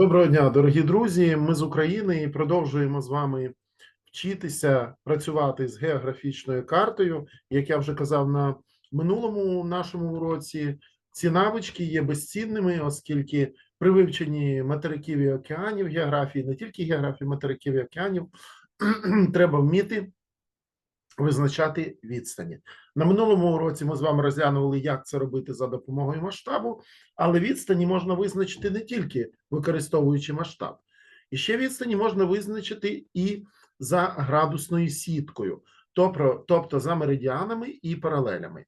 Доброго дня, дорогі друзі. Ми з України і продовжуємо з вами вчитися працювати з географічною картою. Як я вже казав на минулому нашому уроці, ці навички є безцінними, оскільки при вивченні материків і океанів географії, не тільки географії материків і океанів, треба вміти визначати відстані. На минулому уроці ми з вами розглянули, як це робити за допомогою масштабу, але відстані можна визначити не тільки використовуючи масштаб. І ще відстані можна визначити і за градусною сіткою, тобто, за меридіанами і паралелями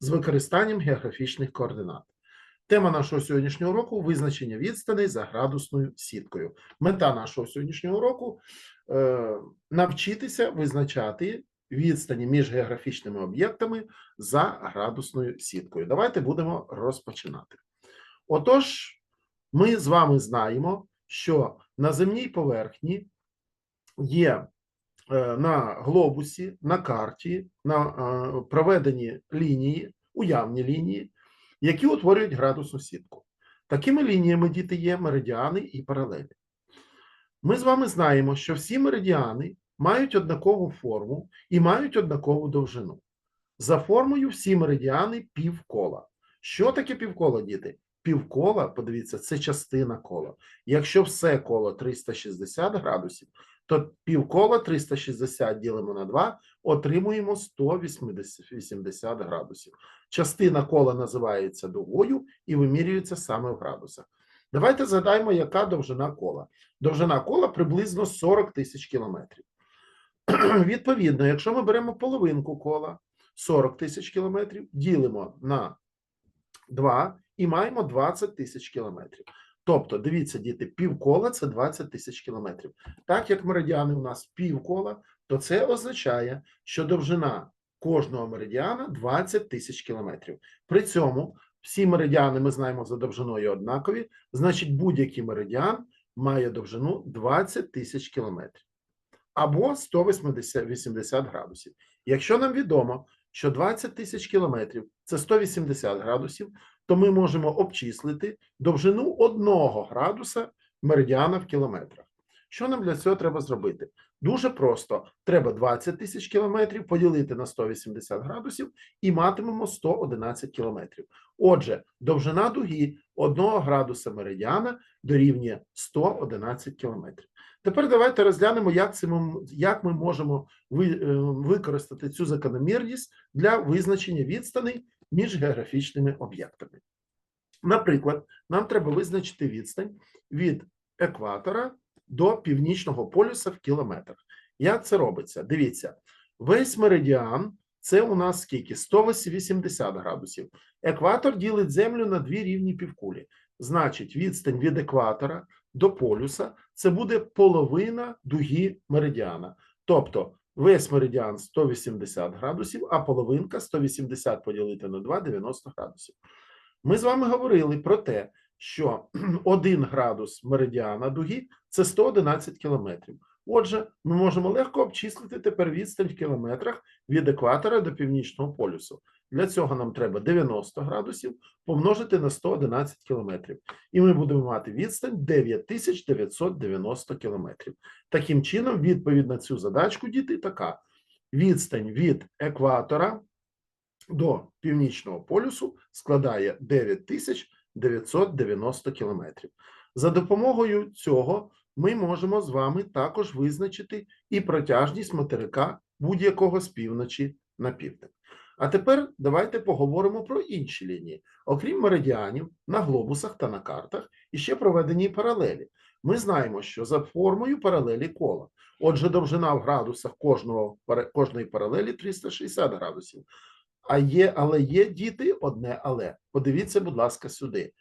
з використанням географічних координат. Тема нашого сьогоднішнього уроку визначення відстаней за градусною сіткою. Мета нашого сьогоднішнього уроку е, навчитися визначати відстані між географічними об'єктами за градусною сіткою. Давайте будемо розпочинати. Отож, ми з вами знаємо, що на земній поверхні є е, на глобусі, на карті, на е, проведені лінії, уявні лінії, які утворюють градусну сітку. Такими лініями діти є меридіани і паралелі. Ми з вами знаємо, що всі меридіани мають однакову форму і мають однакову довжину. За формою всі меридіани півкола. Що таке півколо, діти? Півкола, подивіться, це частина кола. Якщо все коло 360 градусів, то півкола 360 ділимо на 2, отримуємо 180 градусів. Частина кола називається дугою і вимірюється саме в градусах. Давайте згадаємо, яка довжина кола. Довжина кола приблизно 40 тисяч кілометрів. Відповідно, якщо ми беремо половинку кола 40 тисяч кілометрів, ділимо на 2 і маємо 20 тисяч кілометрів. Тобто, дивіться, діти, півкола це 20 тисяч кілометрів. Так як меридіани у нас півкола, то це означає, що довжина кожного меридіана 20 тисяч кілометрів. При цьому всі меридіани ми знаємо за довжиною однакові, значить, будь-який меридіан має довжину 20 тисяч кілометрів або 180 градусів. Якщо нам відомо, що 20 тисяч кілометрів це 180 градусів, то ми можемо обчислити довжину одного градуса меридіана в кілометрах. Що нам для цього треба зробити? Дуже просто: треба 20 тисяч кілометрів поділити на 180 градусів і матимемо 111 кілометрів. Отже, довжина дуги 1 градуса меридіана дорівнює 111 кілометрів. Тепер давайте розглянемо, як це ми, як ми можемо е, використати цю закономірність для визначення відстаней між географічними об'єктами. Наприклад, нам треба визначити відстань від екватора до північного полюса в кілометрах. Як це робиться? Дивіться, весь меридіан це у нас скільки? 180 градусів. Екватор ділить землю на дві рівні півкулі. Значить, відстань від екватора до полюса це буде половина дуги меридіана. Тобто весь меридіан 180 градусів, а половинка 180 поділити на 2 – 90 градусів. Ми з вами говорили про те, що 1 градус меридіана дуги це 111 кілометрів. Отже, ми можемо легко обчислити тепер відстань в кілометрах від екватора до північного полюсу. Для цього нам треба 90 градусів помножити на 111 кілометрів. І ми будемо мати відстань 9990 кілометрів. Таким чином, відповідь на цю задачку, діти, така: відстань від екватора до північного полюсу складає 9990 кілометрів. За допомогою цього ми можемо з вами також визначити і протяжність материка будь-якого з півночі на південь. А тепер давайте поговоримо про інші лінії. Окрім меридіанів, на глобусах та на картах іще проведені паралелі. Ми знаємо, що за формою паралелі кола. Отже, довжина в градусах кожного, кожної паралелі 360 градусів. А є, але є діти, одне але. Подивіться, будь ласка, сюди.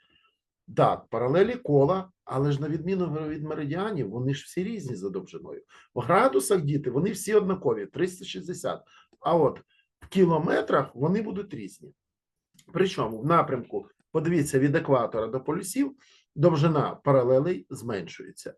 Так, паралелі кола, але ж на відміну від меридіанів, вони ж всі різні за довжиною. В градусах діти, вони всі однакові, 360. А от в кілометрах вони будуть різні. Причому в напрямку, подивіться, від екватора до полюсів довжина паралелей зменшується.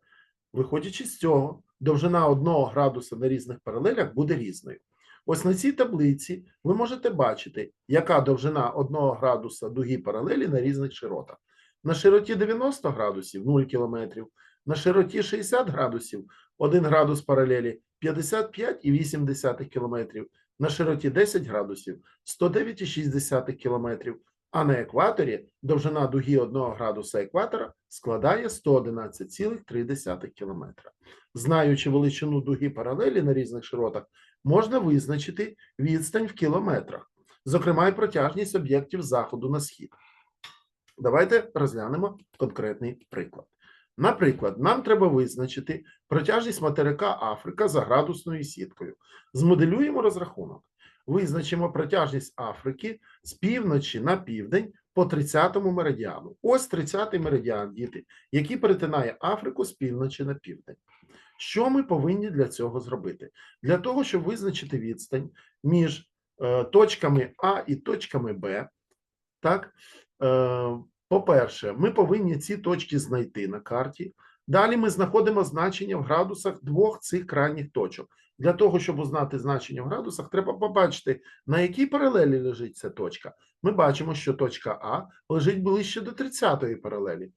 Виходячи з цього, довжина одного градуса на різних паралелях буде різною. Ось на цій таблиці ви можете бачити, яка довжина одного градуса дуги паралелі на різних широтах. На широті 90 градусів 0 кілометрів, на широті 60 градусів 1 градус паралелі 55,8 кілометрів, на широті 10 градусів 109,6 кілометрів, а на екваторі довжина дуги 1 градуса екватора складає 111,3 кілометра. Знаючи величину дуги паралелі на різних широтах, можна визначити відстань в кілометрах, зокрема і протяжність об'єктів заходу на схід. Давайте розглянемо конкретний приклад. Наприклад, нам треба визначити протяжність материка Африка за градусною сіткою. Змоделюємо розрахунок. Визначимо протяжність Африки з півночі на південь по 30-му меридіану. Ось 30-й меридіан, діти, який перетинає Африку з півночі на південь. Що ми повинні для цього зробити? Для того, щоб визначити відстань між е, точками А і точками Б, так, е, по-перше, ми повинні ці точки знайти на карті. Далі ми знаходимо значення в градусах двох цих крайніх точок. Для того, щоб узнати значення в градусах, треба побачити, на якій паралелі лежить ця точка. Ми бачимо, що точка А лежить ближче до 30-ї паралелі,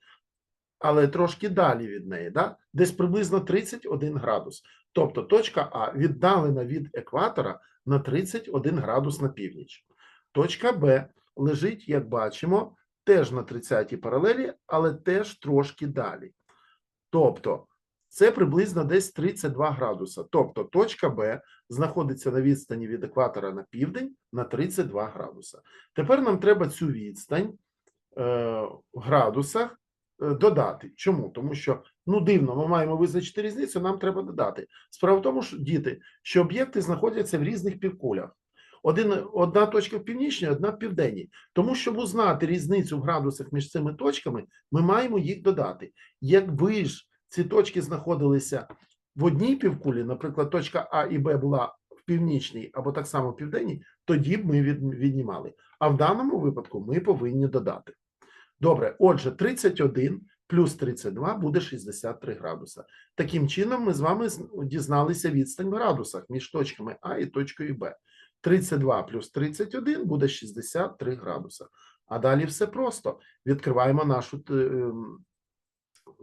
але трошки далі від неї, да? десь приблизно 31 градус. Тобто точка А віддалена від екватора на 31 градус на північ. Точка Б лежить, як бачимо, теж на 30-й паралелі, але теж трошки далі. Тобто, це приблизно десь 32 градуса. Тобто, точка Б знаходиться на відстані від екватора на південь на 32 градуса. Тепер нам треба цю відстань е, в градусах е, додати. Чому? Тому що ну дивно, ми маємо визначити різницю, нам треба додати. Справа в тому, що діти, що об'єкти знаходяться в різних півкулях. Один, одна точка в північній, одна в південній. Тому, щоб узнати різницю в градусах між цими точками, ми маємо їх додати. Якби ж ці точки знаходилися в одній півкулі, наприклад, точка А і Б була в північній або так само в південній, тоді б ми віднімали. А в даному випадку ми повинні додати. Добре, отже, 31 плюс 32 буде 63 градуса. Таким чином, ми з вами дізналися відстань в градусах між точками А і точкою Б. 32 плюс 31 буде 63 градуса. А далі все просто. Відкриваємо нашу. ем,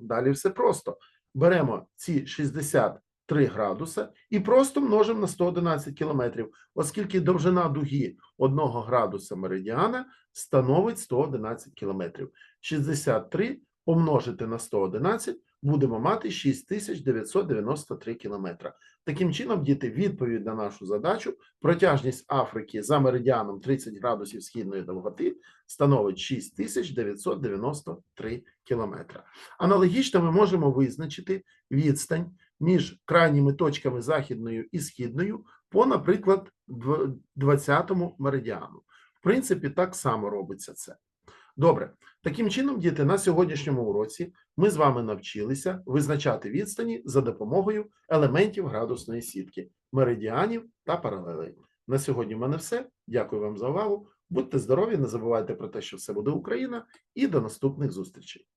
Далі все просто. Беремо ці 63 градуса і просто множимо на 111 кілометрів, оскільки довжина дуги 1 градуса меридіана становить 111 кілометрів. 63 помножити на 111 будемо мати 6993 кілометра. Таким чином, діти, відповідь на нашу задачу протяжність Африки за меридіаном 30 градусів східної довготи становить 6993 кілометра. Аналогічно ми можемо визначити відстань між крайніми точками західною і східною по, наприклад, дв- 20-му меридіану. В принципі, так само робиться це. Добре, таким чином, діти, на сьогоднішньому уроці ми з вами навчилися визначати відстані за допомогою елементів градусної сітки, меридіанів та паралелей. На сьогодні в мене все. Дякую вам за увагу. Будьте здорові, не забувайте про те, що все буде Україна, і до наступних зустрічей.